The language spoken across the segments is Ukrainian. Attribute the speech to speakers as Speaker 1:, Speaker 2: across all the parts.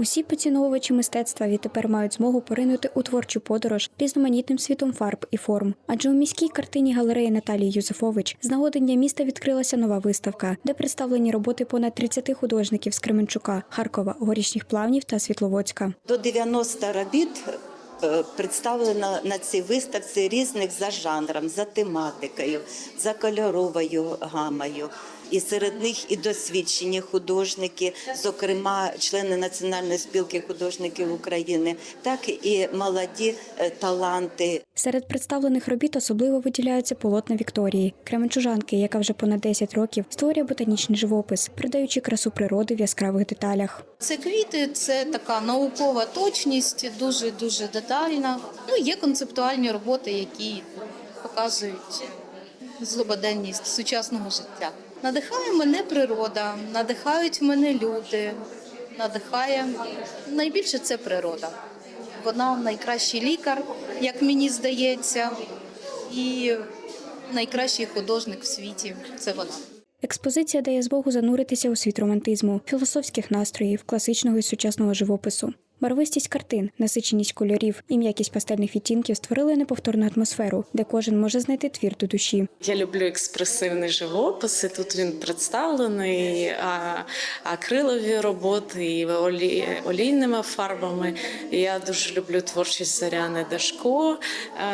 Speaker 1: Усі поціновувачі мистецтва відтепер мають змогу поринути у творчу подорож різноманітним світом фарб і форм. Адже у міській картині галереї Наталії Юзефович з нагоди Дня міста відкрилася нова виставка, де представлені роботи понад 30 художників з Кременчука, Харкова, Горішніх Плавнів та Світловодська.
Speaker 2: До 90 робіт е, представлено на цій виставці різних за жанром, за тематикою, за кольоровою гамою. І серед них і досвідчені художники, зокрема члени Національної спілки художників України, так і молоді е, таланти.
Speaker 1: Серед представлених робіт особливо виділяються полотна Вікторії, кременчужанки, яка вже понад 10 років створює ботанічний живопис, придаючи красу природи в яскравих деталях.
Speaker 3: Це квіти, це така наукова точність, дуже дуже детальна. Ну є концептуальні роботи, які показують злободенність сучасного життя. Надихає мене природа, надихають мене люди. Надихає найбільше це природа. Вона найкращий лікар, як мені здається, і найкращий художник в світі це вона.
Speaker 1: Експозиція дає змогу зануритися у світ романтизму, філософських настроїв, класичного і сучасного живопису. Барвистість картин, насиченість кольорів і м'якість пастельних відтінків створили неповторну атмосферу, де кожен може знайти твір до душі.
Speaker 4: Я люблю експресивний живопис. Тут він представлений а, акрилові роботи і олі, олійними фарбами. Я дуже люблю творчість Заряни Дашко,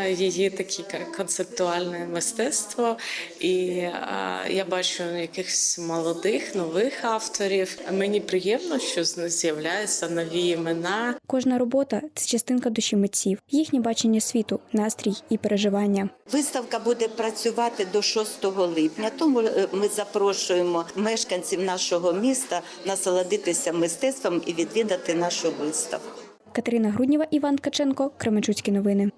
Speaker 4: її таке концептуальне мистецтво. І а, я бачу якихось молодих нових авторів. Мені приємно, що з'являються нові імена.
Speaker 1: Кожна робота це частинка душі митців, їхнє бачення світу, настрій і переживання.
Speaker 2: Виставка буде працювати до 6 липня, тому е, ми запрошуємо мешканців нашого міста насолодитися мистецтвом і відвідати нашу виставку.
Speaker 1: Катерина Груднєва, Іван Ткаченко, Кременчуцькі новини.